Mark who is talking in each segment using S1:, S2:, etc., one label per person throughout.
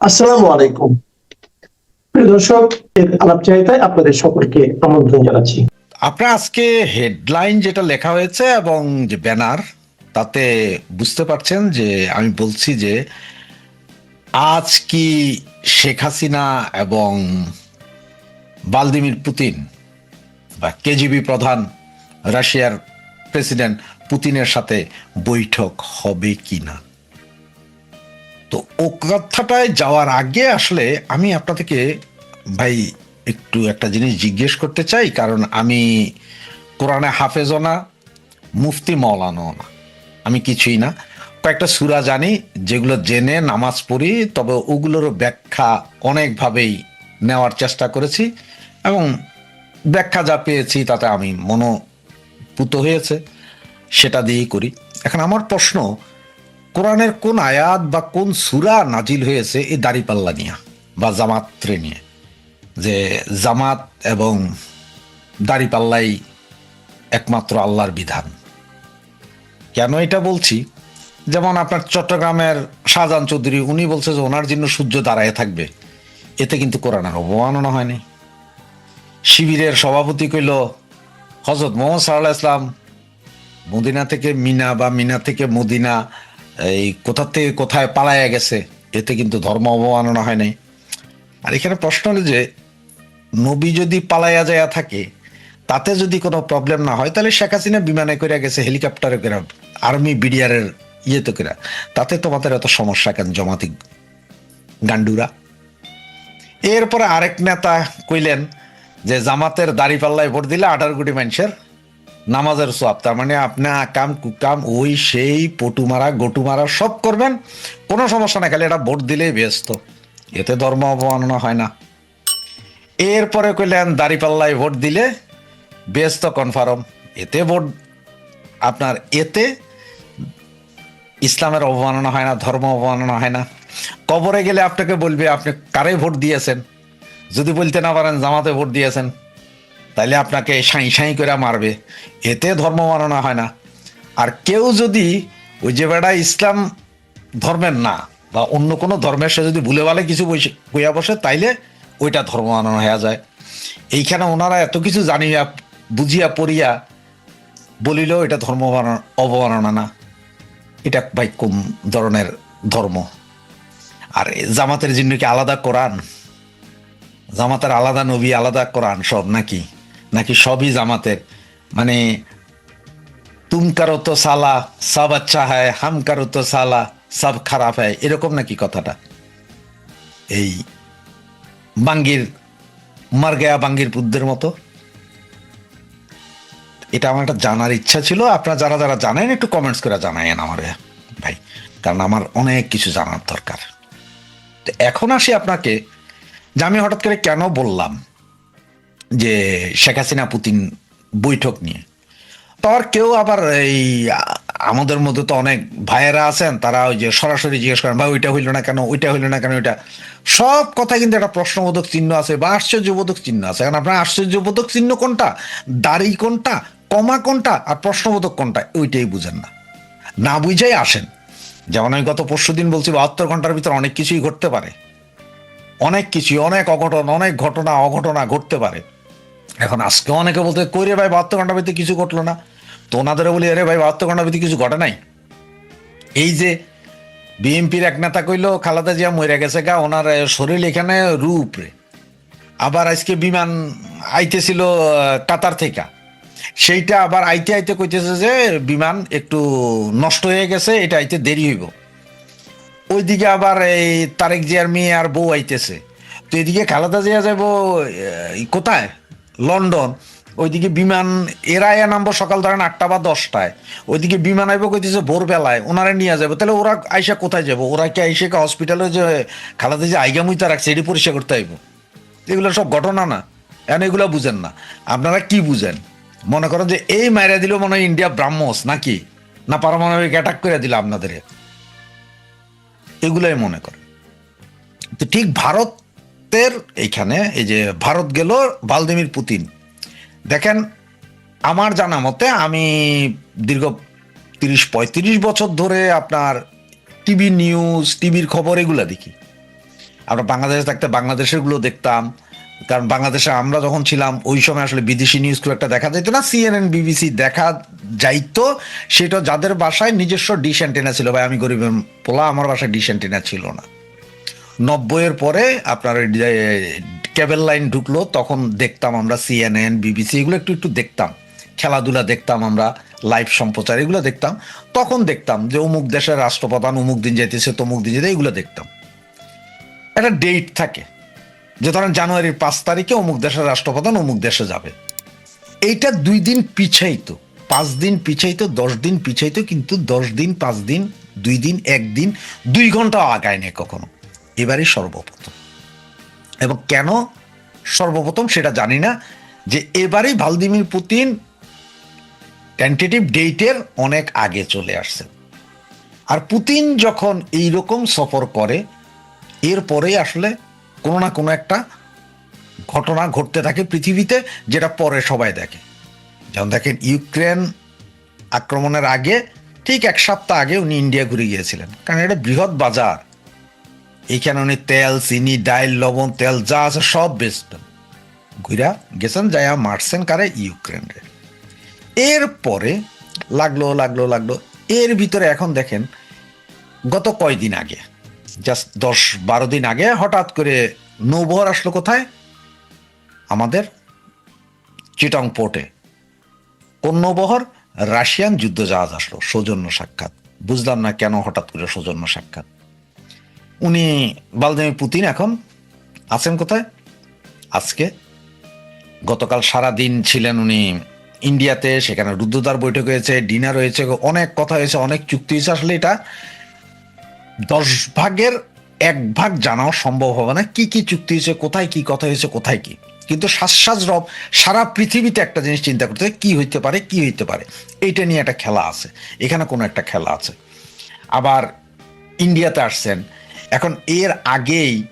S1: আসসালামু আলাইকুম। প্রিয় দর্শক, এর আপনাদের সকলকে আমন্ত্রণ জানাচ্ছি।
S2: আপনার আজকে হেডলাইন যেটা লেখা হয়েছে এবং যে ব্যানার, তাতে বুঝতে পারছেন যে আমি বলছি যে আজ কি শেখ হাসিনা এবং ভালদিমির পুতিন বা কেজিবি প্রধান রাশিয়ার প্রেসিডেন্ট পুতিনের সাথে বৈঠক হবে কি না তো ও কথাটায় যাওয়ার আগে আসলে আমি আপনাদেরকে ভাই একটু একটা জিনিস জিজ্ঞেস করতে চাই, কারণ আমি কোরআনে হাফেজও না, মুফতি মৌলানো না। আমি কিছুই না। কয়েকটা সুরা জানি, যেগুলো জেনে নামাজ পড়ি, তবে ওগুলোর ব্যাখ্যা অনেকভাবেই নেওয়ার চেষ্টা করেছি এবং ব্যাখ্যা যা পেয়েছি তাতে আমি মনোপুত হয়েছে, সেটা দিয়েই করি। এখন আমার প্রশ্ন কোরআনের কোন আয়াত বা কোন সুরা নাজিল হয়েছে এই দাড়িপাল্লা নিয়ে বা জামাত্রে নিয়ে? যে জামাত এবং দাড়িপাল্লাই একমাত্র আল্লাহর বিধান। কেন এটা বলছি? যেমন আপনার চট্টগ্রামের শাহজাহান চৌধুরী, উনি বলছে যে ওনার জন্য সূর্য দাঁড়ায় থাকবে। এতে কিন্তু কোরআনের অবমাননা হয়নি। শিবিরের সভাপতি কইল হজরত মোহাম্মদ সাল্লাহ ইসলাম মদিনা থেকে মিনা বা মিনা থেকে মদিনা এই কোথা থেকে কোথায় পালাইয়া গেছে, এতে কিন্তু ধর্ম অবমাননা হয় নাই। আর এখানে প্রশ্ন হলো যে, নবী যদি পালাইয়া যায়া থাকে, তাতে যদি কোনো প্রবলেম না হয়, তাহলে শেখ হাসিনা বিমানে করে গেছে হেলিকপ্টারে করে আর্মি বিডিআরের ইয়েতে করে তাতে তোমাদের এত সমস্যা কেন জমাতি গান্ডুরা? এরপরে আরেক নেতা কইলেন যে, জামাতের দাড়ি পাল্লায় ভোট দিলে আঠারো কোটি মানুষের নামাজের সোয়াব তার মানে আপনি আকাম, কুকাম, ওই সেই পটু মারা গটু মারা সব করবেন, কোনো সমস্যা নাই, খালি এটা ভোট দিলেই ব্যস্ত। এতে ধর্ম অবমাননা হয় না। এরপরে কইলেন, দাড়িপাল্লায় ভোট দিলে ব্যস্ত কনফার্ম এতে ভোট, আপনার এতে ইসলামের অবমাননা হয় না, ধর্ম অবমাননা হয় না। কবরে গেলে আপনাকে বলবে, আপনি কারে ভোট দিয়েছেন? যদি বলতে না পারেন, জামাতে ভোট দিয়েছেন। তাইলে আপনাকে সাঁই সাঁই করে মারবে। এতে ধর্ম মাননা হয় না। আর কেউ যদি ওই যে বেড়া ইসলাম ধর্মের না, বা অন্য কোনো ধর্মের সে যদি ভুলে ভালে কিছু বসে কইয়া বসে, তাইলে ওইটা ধর্ম মানানো হয়ে যায়। এইখানে ওনারা এত কিছু জানিয়া, বুঝিয়া, পড়িয়া বলিলেও এটা ধর্ম অবমাননা না। এটা ভাই কোন ধরনের ধর্ম? আর জামাতের জন্য কি আলাদা কোরআন। জামাতের আলাদা নবী, আলাদা কোরআন সব নাকি? নাকি সবই জামাতের? মানে তুম কারও তো সালা, সব আচ্ছা হয় হাম কারও তো সালা, সব খারাপ হয়, এরকম নাকি কথাটা? এই বাঙ্গির মার গেয়া বাঙ্গির পুদ্দের মতো? এটা আমার একটা জানার ইচ্ছা ছিল, আপনারা যারা যারা জানেন, একটু কমেন্টস করে জানায়েন আমার, ভাই। কারণ আমার অনেক কিছু জানার দরকার। তো এখন আসি আপনাকে, যে আমি হঠাৎ করে কেন বললাম? যে শেখ হাসিনা পুতিন বৈঠক নিয়ে। তো আর কেউ আবার এই আমাদের মধ্যে তো অনেক ভাইয়েরা আছেন, তারা ওই যে সরাসরি জিজ্ঞেস করেন, ভাই, ওইটা হইল না কেন? ওইটা হইল না কেন? ওইটা? সব কথা কিন্তু একটা প্রশ্নবোধক চিহ্ন আছে বা আশ্চর্যবোধক চিহ্ন আছে। কারণ আপনার আশ্চর্যবোধক চিহ্ন কোনটা? দাড়ি কোনটা? কমা কোনটা? আর প্রশ্নবোধক কোনটা? ওইটাই বুঝেন না। না বুঝাই আসেন। যেমন আমি গত পরশু দিন বলছি, বাহাত্তর ঘণ্টার ভিতরে অনেক কিছুই ঘটতে পারে। অনেক কিছু অনেক অঘটন, অনেক ঘটনা, অঘটনা ঘটতে পারে। এখন আজকে অনেকে বলতে, কই রে ভাই, বাহাত্তর ঘণ্টার ভিতরে কিছু ঘটলো না? তো ওনাদের বলি, আরে ভাই, বাহাত্তর ঘণ্টার ভিতরে কিছু ঘটে নাই? এই যে বিএনপির এক নেতা কইল, খালাদা জিয়া মরে গেছে গা, ওনার শরীর এখানে রূপ রে। আবার আজকে বিমান আইতেছিল কাতার থেকে। সেইটা আবার আইতে আইতে কইতেছে যে, বিমান একটু নষ্ট হয়ে গেছে, এটা আইতে দেরি হইব। ওইদিকে আবার এই তারেক জিয়ার মেয়ে আর বউ আইতেছে। তো এদিকে খালাদা জিয়া যাব কোথায়? লন্ডন, ওইদিকে বিমান এরা এ নামবো সকাল ধরেন আটটা বা দশটায়। ওইদিকে বিমান আইব কইতেছে ভোরবেলায় ওনারা নিয়ে যাবে। তাহলে ওরা আইসা কোথায় যাব? ওরা কি আইসে হসপিটালে যে খালাদা যে আইগা আইগামুইতা রাখছে এটি পরিষ্কার করতে আইব? এগুলো সব ঘটনা না। এখন এগুলো বুঝেন না। আপনারা কি বুঝেন? মনে করেন যে এই মাইরা দিল মনে হয় ইন্ডিয়া ব্রাহ্মস নাকি? না পারমাণবিক অ্যাটাক করে দিল আপনাদের? এগুলাই মনে করে তো ঠিক ভারতের এইখানে এই যে ভারত গেল ভালদিমির পুতিন। দেখেন, আমার জানা মতে আমি দীর্ঘ তিরিশ, পঁয়ত্রিশ বছর ধরে আপনার টিভি নিউজ, টিভির খবর এগুলো দেখি। আমরা বাংলাদেশে থাকতে বাংলাদেশেরগুলো দেখতাম, কারণ বাংলাদেশে আমরা যখন ছিলাম, ওই সময় আসলে বিদেশি নিউজ খুব একটা দেখা যেত না। সিএনএন বিবিসি দেখা যাইতো। সেটা যাদের বাসায় নিজস্ব ডিশ অ্যান্টেনা ছিল, ভাই, আমি গরিবের পোলা, আমার বাসায় ডিশ অ্যান্টেনা ছিল না। নব্বইয়ের পরে আপনার কেবল লাইন ঢুকলো, তখন দেখতাম আমরা সিএনএন বিবিসি এগুলো একটু একটু দেখতাম। খেলাধুলা দেখতাম আমরা লাইভ সম্প্রচার, এগুলো দেখতাম। তখন দেখতাম যে অমুক দেশের রাষ্ট্রপ্রধান অমুক দিন যাইতেছে তমুক দিন যেতে, এগুলো দেখতাম। একটা ডেট থাকে যে ধরেন জানুয়ারির পাঁচ তারিখে অমুক দেশের রাষ্ট্রপ্রধান অমুক দেশে যাবে। এইটা দুই দিন পিছাইতো, পাঁচ দিন পিছাইতো, দশ দিন পিছাইতো, কিন্তু দশ দিন, পাঁচ দিন, দুই দিন একদিন দুই ঘণ্টা আগায় নেই কখনো। এবারই সর্বপ্রথম। এবং কেন সর্বপ্রথম সেটা জানি না, যে এবারই ভালদিমির পুতিন টেন্টেটিভ ডেটের অনেক আগে চলে আসছে। আর পুতিন যখন এই রকম সফর করে এরপরেই আসলে কোনো না কোনো একটা ঘটনা ঘটতে থাকে পৃথিবীতে, যেটা পরে সবাই দেখে। যেমন দেখেন, ইউক্রেন আক্রমণের আগে ঠিক এক সপ্তাহ আগে উনি ইন্ডিয়া ঘুরে গিয়েছিলেন। কারণ এটা বৃহৎ বাজার। এইখানে উনি তেল, চিনি, ডাইল, লবণ, তেল, যা আছে সব বেচবেন ঘুরা গেছেন যাইয়া মারছেন কারে ইউক্রেনের। এরপরে লাগল লাগল লাগল। এর ভিতরে এখন দেখেন, গত কয়দিন আগে, জাস্ট দশ বারো দিন আগে হঠাৎ করে নৌবহর আসলো কোথায়? আমাদের চিটং পোর্টে। কোন নৌবহর? রাশিয়ান যুদ্ধ জাহাজ আসলো, সৌজন্য সাক্ষাৎ। বুঝলাম না কেন হঠাৎ করে সৌজন্য সাক্ষাৎ। উনি বালদিমির পুতিন এখন? আছেন কোথায়? আজকে? গতকাল সারা দিন ছিলেন উনি ইন্ডিয়াতে, সেখানে রুদ্রদ্বার বৈঠক হয়েছে, ডিনার হয়েছে, অনেক কথা হয়েছে, অনেক চুক্তি হয়েছে। আসলে এটা দশ ভাগের এক ভাগ জানাও সম্ভব হবে না। কি কি চুক্তি হয়েছে, কোথায় কি কথা হয়েছে, কোথায় কি? কিন্তু শ্বাস রব, সারা পৃথিবীতে একটা জিনিস চিন্তা করতে কি হইতে পারে, কি হইতে পারে? এইটা নিয়ে একটা খেলা আছে। এখানে কোনো একটা খেলা আছে। আবার ইন্ডিয়াতে আসছেন এখন এর আগেই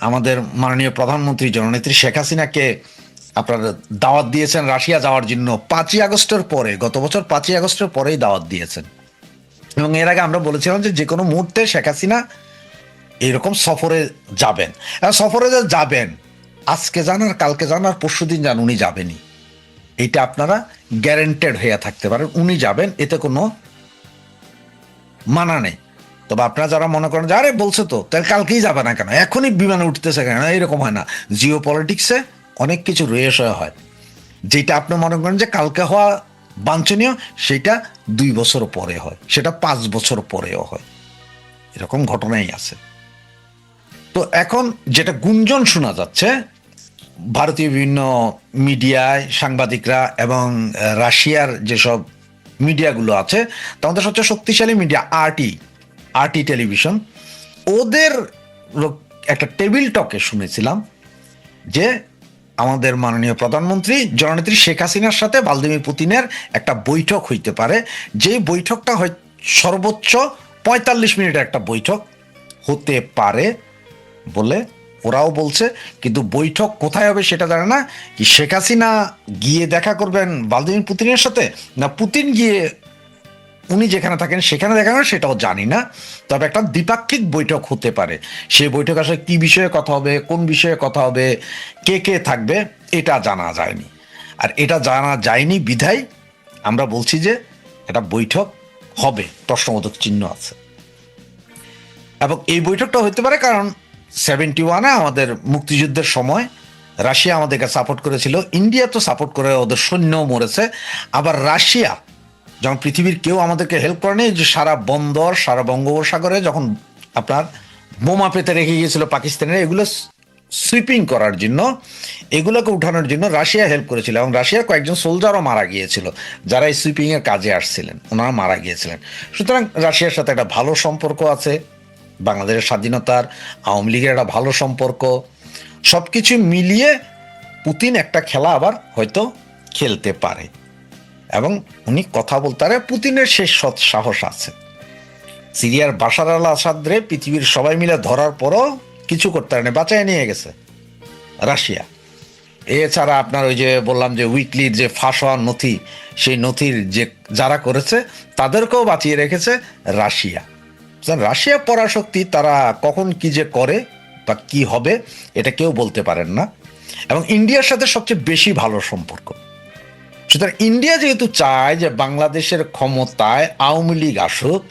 S2: আমাদের মাননীয় প্রধানমন্ত্রী জননেত্রী শেখ হাসিনাকে আপনার দাওয়াত দিয়েছেন রাশিয়া যাওয়ার জন্য। পাঁচই আগস্টের পরে, গত বছর পাঁচই আগস্টের পরেই দাওয়াত দিয়েছেন। এবং এর আগে আমরা বলেছিলাম যে যে কোনো মুহূর্তে শেখ হাসিনা এরকম সফরে যাবেন। সফরে যে যাবেন, আজকে যান আর কালকে যান আর পরশু দিন যান, উনি যাবেনই। এটা আপনারা গ্যারেন্টেড হয়ে থাকতে পারেন, উনি যাবেন, এতে কোনো মানা নেই। তবে আপনারা যারা মনে করেন যে, আরে, বলছে তো, তাহলে কালকেই যাবে না কেন? এখনই বিমানে উঠতেছে কেন? এরকম হয় না। জিও পলিটিক্সে অনেক কিছু রয়েছে হয়। যেটা আপনি মনে করেন যে, কালকে হওয়া বাঞ্ছনীয়, সেটা দুই বছর পরে হয়। সেটা পাঁচ বছর পরেও হয়। এরকম ঘটনাই আছে। তো এখন যেটা গুঞ্জন শোনা যাচ্ছে, ভারতীয় বিভিন্ন মিডিয়ায় সাংবাদিকরা এবং রাশিয়ার যেসব মিডিয়াগুলো আছে, তাদের সবচেয়ে শক্তিশালী মিডিয়া, আরটি। আরটি টেলিভিশন, ওদের একটা টেবিল টকে শুনেছিলাম যে আমাদের মাননীয় প্রধানমন্ত্রী জননেত্রী শেখ হাসিনার সাথে ভালদিমির পুতিনের একটা বৈঠক হইতে পারে। যে বৈঠকটা হয় সর্বোচ্চ পঁয়তাল্লিশ মিনিটের একটা বৈঠক হতে পারে বলে ওরাও বলছে, কিন্তু বৈঠক কোথায় হবে সেটা জানে না। কি শেখ হাসিনা গিয়ে দেখা করবেন ভালদিমির পুতিনের সাথে, না পুতিন গিয়ে উনি যেখানে থাকেন, সেখানে দেখা হবে সেটাও জানি না। তবে একটা দ্বিপাক্ষিক বৈঠক হতে পারে। সেই বৈঠক আসলে কি বিষয়ে কথা হবে, কোন বিষয়ে কথা হবে, কে কে থাকবে, এটা জানা যায়নি। আর এটা জানা যায়নি বিধায় আমরা বলছি যে এটা বৈঠক হবে, প্রশ্নবোধক চিহ্ন আছে। এবং এই বৈঠকটা হতে পারে কারণ সেভেন্টি ওয়ানে আমাদের মুক্তিযুদ্ধের সময় রাশিয়া আমাদেরকে সাপোর্ট করেছিল। ইন্ডিয়া তো সাপোর্ট করে, ওদের সৈন্যও মরেছে। আবার রাশিয়া যখন পৃথিবীর কেউ আমাদেরকে হেল্প করেনি যে সারা বন্দর, সারা বঙ্গোপসাগরে যখন আপনার বোমা পেতে রেখে গিয়েছিল পাকিস্তানের, এগুলো সুইপিং করার জন্য, এগুলোকে উঠানোর জন্য রাশিয়া হেল্প করেছিল এবং রাশিয়ার কয়েকজন সোলজারও মারা গিয়েছিল, যারা এই সুইপিংয়ের কাজে আসছিলেন, ওনারা মারা গিয়েছিলেন। সুতরাং রাশিয়ার সাথে একটা ভালো সম্পর্ক আছে, বাংলাদেশের স্বাধীনতার আওয়ামী লীগের একটা ভালো সম্পর্ক সব কিছু মিলিয়ে পুতিন একটা খেলা আবার হয়তো খেলতে পারে। এবং উনি কথা বলতে পারে পুতিনের শেষ সৎ সাহস আছে। সিরিয়ার বাশার আল আসাদরে পৃথিবীর সবাই মিলে ধরার পরও কিছু করতে পারেনি, বাঁচায় নিয়ে গেছে। রাশিয়া। এছাড়া আপনার ওই যে বললাম যে উইকলির যে ফাঁস হওয়ার নথি, সেই নথির যে যারা করেছে, তাদেরকেও বাঁচিয়ে রেখেছে রাশিয়া। রাশিয়া পরাশক্তি তারা কখন কি যে করে বা কি হবে, এটা কেউ বলতে পারেন না। এবং ইন্ডিয়ার সাথে সবচেয়ে বেশি ভালো সম্পর্ক। সুতরাং ইন্ডিয়া যেহেতু চায় যে বাংলাদেশের ক্ষমতায় আওয়ামী লীগ আসুক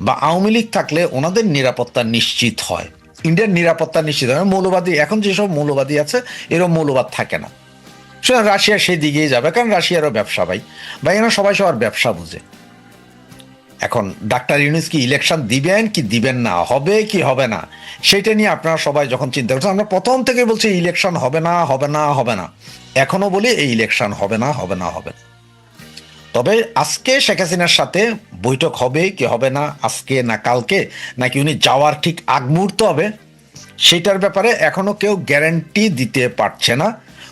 S2: বা আওয়ামী লীগ থাকলে ওনাদের নিরাপত্তা নিশ্চিত হয়। ইন্ডিয়ার নিরাপত্তা নিশ্চিত হয়। মৌলবাদী, এখন যেসব মৌলবাদী আছে এরকম মৌলবাদ থাকে না। সুতরাং রাশিয়া সেই দিকেই যাবে, কারণ রাশিয়ারও ব্যবসা ভাই। বা এরা সবাই সবার ব্যবসা বুঝে। এখন ডাক্তার ইউনুস কি ইলেকশন দিবেন কি দিবেন না? হবে কি হবে না? সেটা নিয়ে আপনারা সবাই যখন চিন্তা করছেন, আমরা প্রথম থেকে বলছি ইলেকশন হবে না হবে না হবে না। এখনও বলি এই ইলেকশন হবে না হবে না হবে না। তবে আজকে শেখ হাসিনার সাথে বৈঠক হবে কি হবে না, আজকে না কালকে, নাকি উনি যাওয়ার ঠিক আগ মুহূর্ত হবে, সেটার ব্যাপারে এখনও কেউ গ্যারান্টি দিতে পারছে না।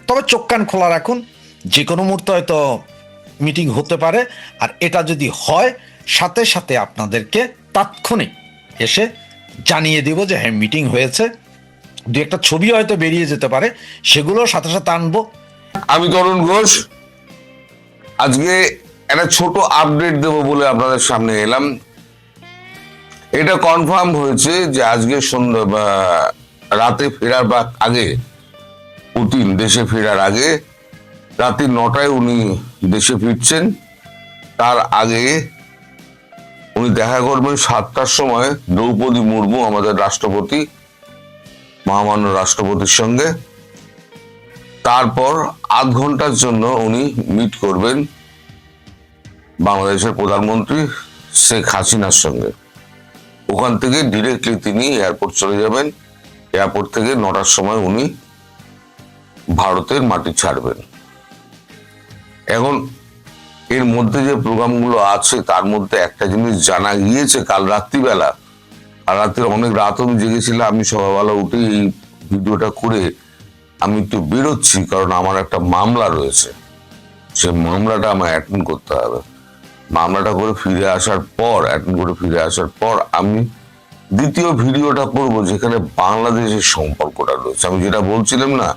S2: তবে চোখ কান খোলা রাখুন, যে কোনো মুহূর্তে হয়তো মিটিং হতে পারে, আর এটা যদি হয় সাথে সাথে আপনাদেরকে তাৎক্ষণিক এসে জানিয়ে দিব যে হ্যাঁ মিটিং হয়েছে। দু একটা ছবি হয়তো বেরিয়ে যেতে পারে, সেগুলো সাথে সাথে আনব।
S3: আমি তরুণ ঘোষ। আজকে একটা ছোট আপডেট দেব বলে আপনাদের সামনে এলাম। এটা কনফার্ম হয়েছে যে আজকে সন্ধ্যা রাতে ফেরার বা আগে, পুতিন দেশে ফেরার আগে, রাতে নটায় উনি দেশে ফিরছেন। তার আগে উনি দেখা করবেন সাতটার সময় দ্রৌপদী মুর্মু, আমাদের রাষ্ট্রপতি, মহামান্য রাষ্ট্রপতির সঙ্গে। তারপর আধ ঘণ্টার জন্য উনি মিট করবেন বাংলাদেশের প্রধানমন্ত্রী শেখ হাসিনার সঙ্গে। ওখান থেকে ডিরেক্টলি তিনি এয়ারপোর্ট চলে যাবেন। এয়ারপোর্ট থেকে নটার সময় উনি ভারতের মাটি ছাড়বেন। এখন এর মধ্যে যে প্রোগ্রামগুলো আছে, তার মধ্যে একটা জিনিস জানা গিয়েছে কাল রাত্রিবেলা। আর রাত্রে অনেক রাত আমি জেগেছিলাম, আমি সকালবেলা উঠে এই ভিডিওটা করে আমি একটু বেরোচ্ছি, কারণ আমার একটা মামলা রয়েছে। সে মামলাটা আমার অ্যাটেন্ড করতে হবে। মামলাটা করে ফিরে আসার পর অ্যাটেন্ড করে ফিরে আসার পর আমি দ্বিতীয় ভিডিওটা করব, যেখানে বাংলাদেশের সম্পর্কটা রয়েছে। আমি যেটা বলছিলাম না,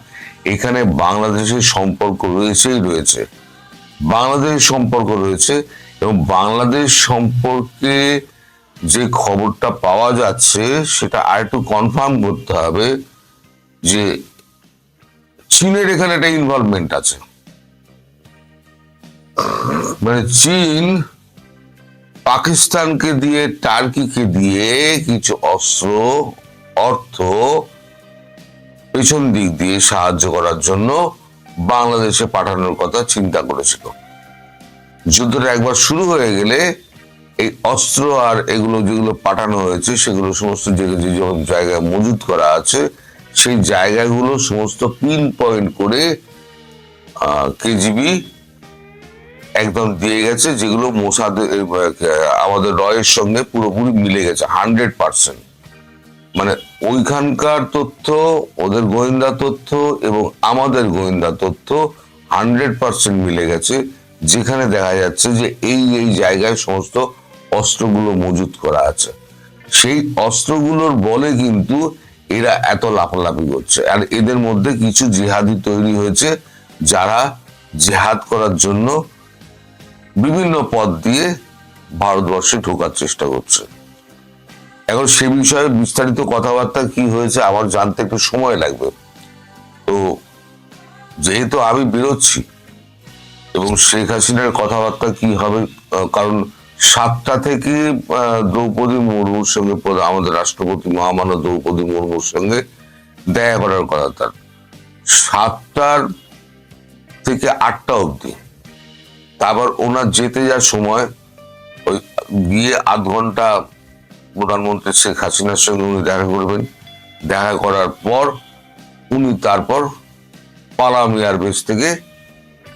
S3: এখানে বাংলাদেশের সম্পর্ক রয়েছেই রয়েছে। বাংলাদেশের সম্পর্ক রয়েছে এবং বাংলাদেশ সম্পর্কে যে খবরটা পাওয়া যাচ্ছে, সেটা আর একটু কনফার্ম করতে হবে যে চীনের এখানে একটা ইনভলভমেন্ট আছে। মানে চীন পাকিস্তানকে দিয়ে, টার্কিকে দিয়ে কিছু অস্ত্র, অর্থ পেছন দিক দিয়ে সাহায্য করার জন্য বাংলাদেশে পাঠানোর কথা চিন্তা করেছিল। যুদ্ধটা একবার শুরু হয়ে গেলে এই অস্ত্র আর এগুলো যেগুলো পাঠানো হয়েছে, সেগুলো সমস্ত যে যখন জায়গায় মজুত করা আছে, সেই জায়গাগুলো সমস্ত পিন পয়েন্ট করে কেজিবি একদম দিয়ে গেছে, যেগুলো মোসাদ আমাদের রয়ের সঙ্গে পুরোপুরি মিলে গেছে হান্ড্রেড পার্সেন্ট মানে ওইখানকার তথ্য, ওদের গোয়েন্দা তথ্য এবং আমাদের গোয়েন্দা তথ্য হান্ড্রেড পার্সেন্ট মিলে গেছে, যেখানে দেখা যাচ্ছে যে এই এই জায়গায় সমস্ত অস্ত্রগুলো মজুত করা আছে। সেই অস্ত্রগুলোর বলে কিন্তু এরা এত লাফালাফি করছে। আর এদের মধ্যে কিছু জিহাদি তৈরি হয়েছে, যারা জেহাদ করার জন্য বিভিন্ন পথ দিয়ে ভারতবর্ষে ঢোকার চেষ্টা করছে। এখন সে বিষয়ে বিস্তারিত কথাবার্তা কি হয়েছে আমার জানতে একটু সময় লাগবে। তো যেহেতু আমি বেরোচ্ছি, এবং শেখ হাসিনার কথাবার্তা কি হবে কারণ সাতটা থেকে দ্রৌপদী মুর্মুর সঙ্গে আমাদের রাষ্ট্রপতি মহামান্য দ্রৌপদী মুর্মুর সঙ্গে দেখা করার কথা তার। সাতটার থেকে আটটা অবধি। তারপর ওনার যেতে যাওয়ার সময় ওই গিয়ে আধ ঘণ্টা প্রধানমন্ত্রী শেখ হাসিনার সঙ্গে উনি দেখা করবেন। দেখা করার পর উনি তারপর পালাম এয়ারবেস থেকে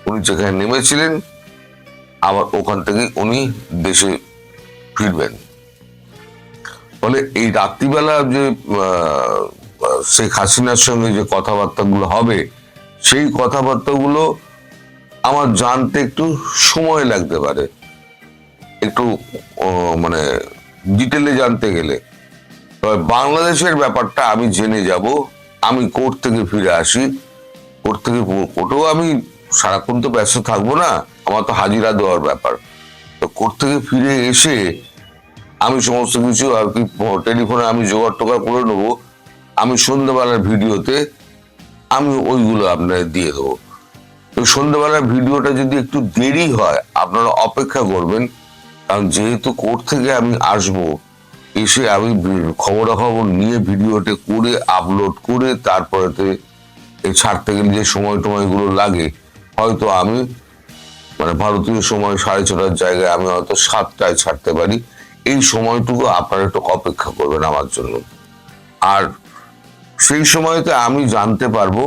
S3: উনি যেখানে নেমেছিলেন, আবার ওখান থেকে উনি দেশে ফিরবেন। ফলে এই রাত্রিবেলা যে শেখ হাসিনার সঙ্গে যে কথাবার্তাগুলো হবে, সেই কথাবার্তাগুলো আমার জানতে একটু সময় লাগতে পারে। একটু মানে ডিটেলে জানতে গেলে। তবে বাংলাদেশের ব্যাপারটা আমি জেনে যাব, আমি কোর্ট থেকে ফিরে আসি। কোর্ট থেকে কোর্টেও আমি সারাক্ষণ তো ব্যস্ত থাকব না, আমার তো হাজিরা দেওয়ার ব্যাপার। তো কোর্ট থেকে ফিরে এসে আমি সমস্ত কিছু আর কি টেলিফোনে আমি জোগাড় টোগাড় করে নেব। আমি সন্ধ্যাবেলার ভিডিওতে আমি ওইগুলো আপনাদের দিয়ে দেবো। তো সন্ধ্যাবেলার ভিডিওটা যদি একটু দেরি হয়, আপনারা অপেক্ষা করবেন। কারণ যেহেতু কোর্ট থেকে আমি আসব, এসে আমি খবরাখবর নিয়ে ভিডিওটা করে আপলোড করে, তারপরেতে ছাড়তে গেলে যে সময় টময়গুলো লাগে, হয়তো আমি মানে ভারতীয় সময় সাড়ে ছটার জায়গায় আমি হয়তো সাতটায় ছাড়তে পারি। এই সময়টুকু আপনারা একটু অপেক্ষা করবেন আমার জন্য। আর সেই সময়তে আমি জানতে পারব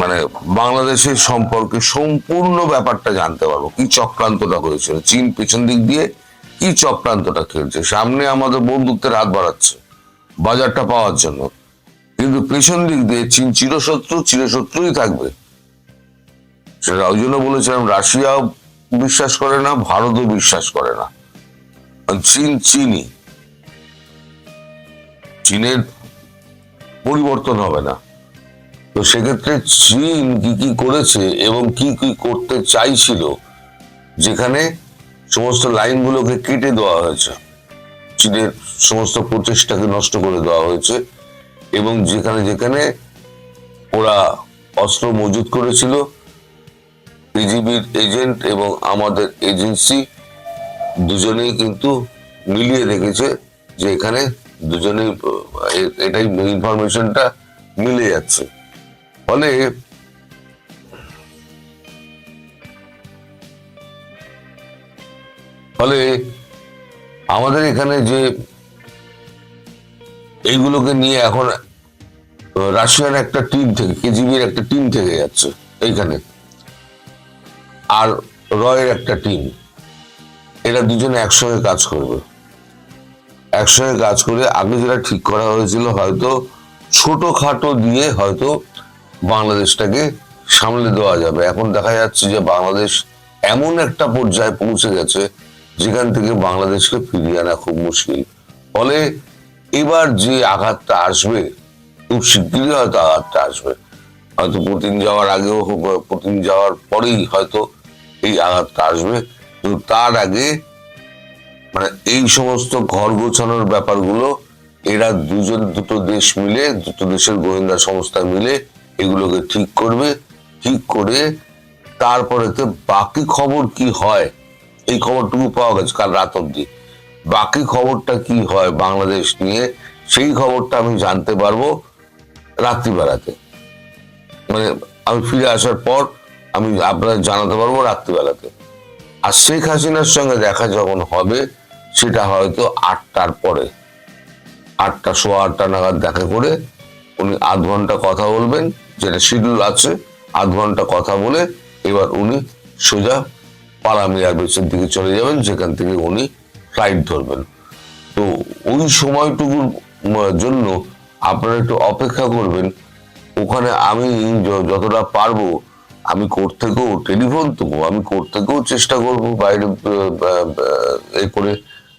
S3: মানে বাংলাদেশের সম্পর্কে সম্পূর্ণ ব্যাপারটা জানতে পারব। কি চক্রান্তটা হয়েছিল, চীন পেছন দিক দিয়ে কি চক্রান্তটা খেলছে? সামনে আমাদের বন্ধুত্বের হাত বাড়াচ্ছে, বাজারটা পাওয়ার জন্য। কিন্তু পেছন দিক দিয়ে চীন চিরশত্রু, চিরশত্রুই থাকবে। সেটা ওই জন্য বলেছিলাম, রাশিয়াও বিশ্বাস করে না, ভারতও বিশ্বাস করে না। চীন চীনই। চীনের পরিবর্তন হবে না। তো সেক্ষেত্রে চীন কি কি করেছে এবং কি কি করতে চাইছিল, যেখানে সমস্ত লাইনগুলোকে কেটে দেওয়া হয়েছে, চীনের সমস্ত প্রচেষ্টাকে নষ্ট করে দেওয়া হয়েছে, এবং যেখানে যেখানে ওরা অস্ত্র মজুত করেছিল, বিজিবির এজেন্ট এবং আমাদের এজেন্সি দুজনেই কিন্তু মিলিয়ে দেখেছে যে এখানে দুজনেই এটাই ইনফরমেশনটা মিলে যাচ্ছে। ফলে ফলে আমাদের এখানে যে এইগুলোকে নিয়ে এখন রাশিয়ার একটা টিম থেকে, কেজিবির একটা টিম থেকে যাচ্ছে এইখানে। আর রয়ের একটা টিম। এরা দুজনে একসঙ্গে কাজ করবে। একসঙ্গে কাজ করে আগে যেটা ঠিক করা হয়েছিল হয়তো ছোটখাটো দিয়ে হয়তো বাংলাদেশটাকে সামলে দেওয়া যাবে। এখন দেখা যাচ্ছে যে বাংলাদেশ এমন একটা পর্যায়ে পৌঁছে গেছে, যেখান থেকে বাংলাদেশকে ফিরিয়ে আনা খুব মুশকিল। ফলে এবার যে আঘাতটা আসবে, খুব শিগগিরই হয়তো আঘাতটা আসবে। হয়তো পুতিন যাওয়ার আগেও, পুতিন যাওয়ার পরেই হয়তো এই আঘাতটা আসবে। কিন্তু তার আগে মানে এই সমস্ত ঘর গোছানোর ব্যাপারগুলো, এরা দুজন, দুটো দেশ মিলে, দুটো দেশের গোয়েন্দা সংস্থা মিলে এগুলোকে ঠিক করবে, ঠিক করে তারপরেতে বাকি খবর কি হয়? এই খবরটুকু পাওয়া গেছে কাল রাত অব্দি বাকি খবরটা কি হয় বাংলাদেশ নিয়ে, সেই খবরটা আমি জানতে পারব রাত্রিবেলাতে। মানে আমি ফিরে আসার পর আমি আপনাদের জানাতে পারব রাত্রিবেলাতে। আর শেখ হাসিনার সঙ্গে দেখা যখন হবে, সেটা হয়তো আটটার পরে। আটটা, সোয়া আটটা নাগাদ দেখা করে উনি আধ ঘণ্টা কথা বলবেন, যেটা শিডিউল আছে, আধ ঘণ্টা কথা বলে এবার উনি সোজা পালামিয়া বেচের দিকে চলে যাবেন, যেখান থেকে উনি ফ্লাইট ধরবেন। তো ওই সময়টুকুর জন্য আপনারা একটু অপেক্ষা করবেন। ওখানে আমি যতটা পারব, আমি কোর্ট থেকেও টেলিফোন তো আমি কোর্ট থেকেও চেষ্টা করব বাইরে এ করে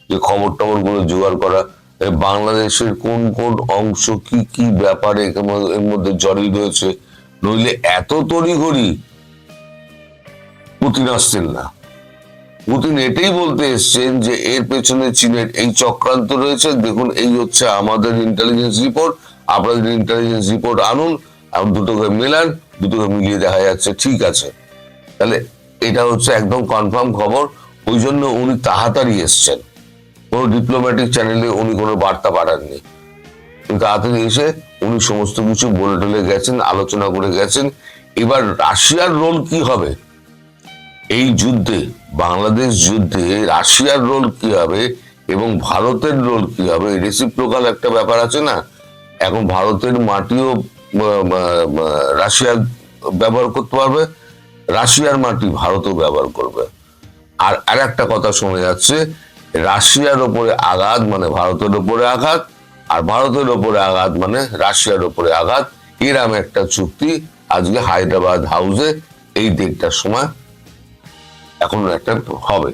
S3: যে খবর টবরগুলো জোগাড় করা। বাংলাদেশের কোন কোন অংশ কি কি ব্যাপারে এর মধ্যে- জড়িয়ে রয়েছে? নইলে এত তড়িঘড়ি পুতিন আসছেন না। পুতিন এটাই বলতে এসছেন যে এর পেছনে চীনের এই চক্রান্ত রয়েছে। দেখুন, এই হচ্ছে আমাদের ইন্টেলিজেন্স রিপোর্ট আপনাদের ইন্টেলিজেন্স রিপোর্ট আনুন আর দুটোকে মেলান, দুটোকে মিলিয়ে দেখা যাচ্ছে, ঠিক আছে। তাহলে এটা হচ্ছে একদম কনফার্ম খবর। ওই জন্য উনি তাড়াতাড়ি এসছেন। কোনো ডিপ্লোম্যাটিক চ্যানেলে উনি কোনো বার্তা পাঠাননি। কিন্তু তাড়াতাড়ি এসে উনি সমস্ত কিছু বলে টলে গেছেন, আলোচনা করে গেছেন। এবার রাশিয়ার রোল কি হবে? এই যুদ্ধে, বাংলাদেশ যুদ্ধে রাশিয়ার রোল কি হবে এবং ভারতের রোল কি হবে? রেসিপ্রোকাল একটা ব্যাপার আছে না? এখন ভারতের মাটিও রাশিয়া ব্যবহার করতে পারবে, রাশিয়ার মাটি ভারতও ব্যবহার করবে। আর আর একটা কথা শোনা যাচ্ছে রাশিয়ার ওপরে আঘাত মানে ভারতের ওপরে আঘাত, আর ভারতের ওপরে আঘাত মানে রাশিয়ার ওপরে আঘাত। এরম একটা চুক্তি, আজকে হায়দ্রাবাদ হাউসে এই দেড়টার সময় এখন একটা হবে।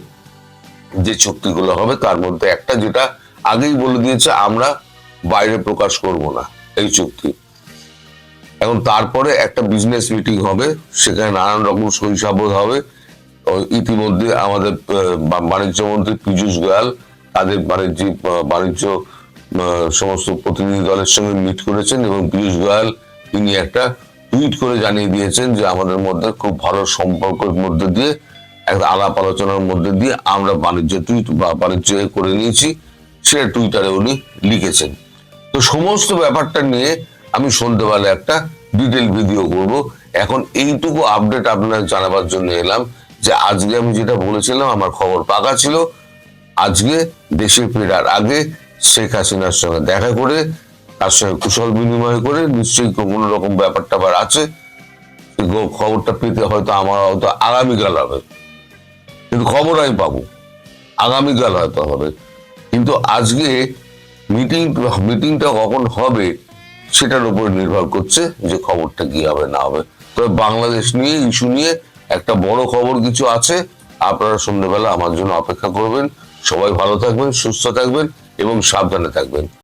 S3: যে চুক্তিগুলো হবে তার মধ্যে একটা যেটা আগেই বলে দিয়েছে, আমরা বাইরে প্রকাশ করব না এই চুক্তি। এখন তারপরে একটা বিজনেস মিটিং হবে, সেখানে নানান রকম শৈশাবোধ হবে। ইতিমধ্যে আমাদের বাণিজ্য মন্ত্রী পীযূষ গোয়াল তাদের বাণিজ্যিক বাণিজ্য সমস্ত প্রতিনিধি দলের সঙ্গে মিট করেছেন এবং পীযূষ গোয়াল তিনি একটা টুইট করে জানিয়ে দিয়েছেন যে আমাদের মধ্যে খুব ভালো সম্পর্কের মধ্যে দিয়ে, একটা আলাপ আলোচনার মধ্যে দিয়ে আমরা বাণিজ্য টুইট বা বাণিজ্য করে নিয়েছি। সেটা টুইটারে উনি লিখেছেন। তো সমস্ত ব্যাপারটা নিয়ে আমি সন্ধ্যেবেলা একটা ডিটেল ভিডিও করব। এখন এইটুকু আপডেট আপনাদের জানাবার জন্য এলাম যে আজকে আমি যেটা বলেছিলাম, আমার খবর পাকা ছিল। আজকে দেশে ফেরার আগে শেখ হাসিনার সঙ্গে দেখা করে, তার সঙ্গে কুশল বিনিময় করে নিশ্চয়ই কোনো রকম ব্যাপার ট্যাপার আছে। খবরটা পেতে হয়তো আমার হয়তো আগামীকাল হবে। কিন্তু খবর আমি পাবো। আগামীকাল হয়তো হবে। কিন্তু আজকে মিটিং, মিটিংটা কখন হবে সেটার উপর নির্ভর করছে যে খবরটা কি হবে, না হবে। তবে বাংলাদেশ নিয়ে, ইস্যু নিয়ে একটা বড় খবর কিছু আছে, আপনারা সন্ধ্যেবেলা আমার জন্য অপেক্ষা করবেন। সবাই ভালো থাকবেন, সুস্থ থাকবেন এবং সাবধানে থাকবেন।